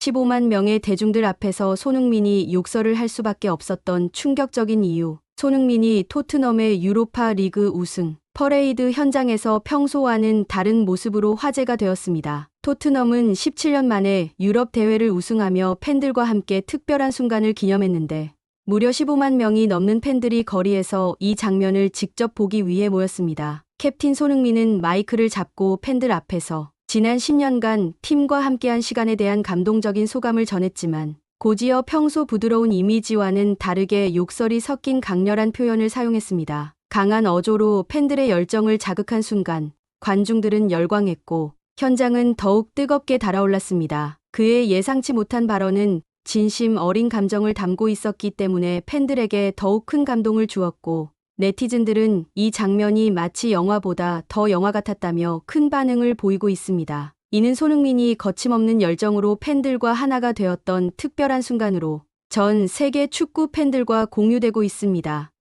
15만 명의 대중들 앞에서 손흥민이 욕설을 할 수밖에 없었던 충격적인 이유. 손흥민이 토트넘의 유로파 리그 우승, 퍼레이드 현장에서 평소와는 다른 모습으로 화제가 되었습니다. 토트넘은 17년 만에 유럽 대회를 우승하며 팬들과 함께 특별한 순간을 기념했는데 무려 15만 명이 넘는 팬들이 거리에서 이 장면을 직접 보기 위해 모였습니다. 캡틴 손흥민은 마이크를 잡고 팬들 앞에서 지난 10년간 팀과 함께한 시간에 대한 감동적인 소감을 전했지만 고지어 평소 부드러운 이미지와는 다르게 욕설이 섞인 강렬한 표현을 사용했습니다. 강한 어조로 팬들의 열정을 자극한 순간 관중들은 열광했고 현장은 더욱 뜨겁게 달아올랐습니다. 그의 예상치 못한 발언은 진심 어린 감정을 담고 있었기 때문에 팬들에게 더욱 큰 감동을 주었고 네티즌들은 이 장면이 마치 영화보다 더 영화 같았다며 큰 반응을 보이고 있습니다. 이는 손흥민이 거침없는 열정으로 팬들과 하나가 되었던 특별한 순간으로 전 세계 축구 팬들과 공유되고 있습니다.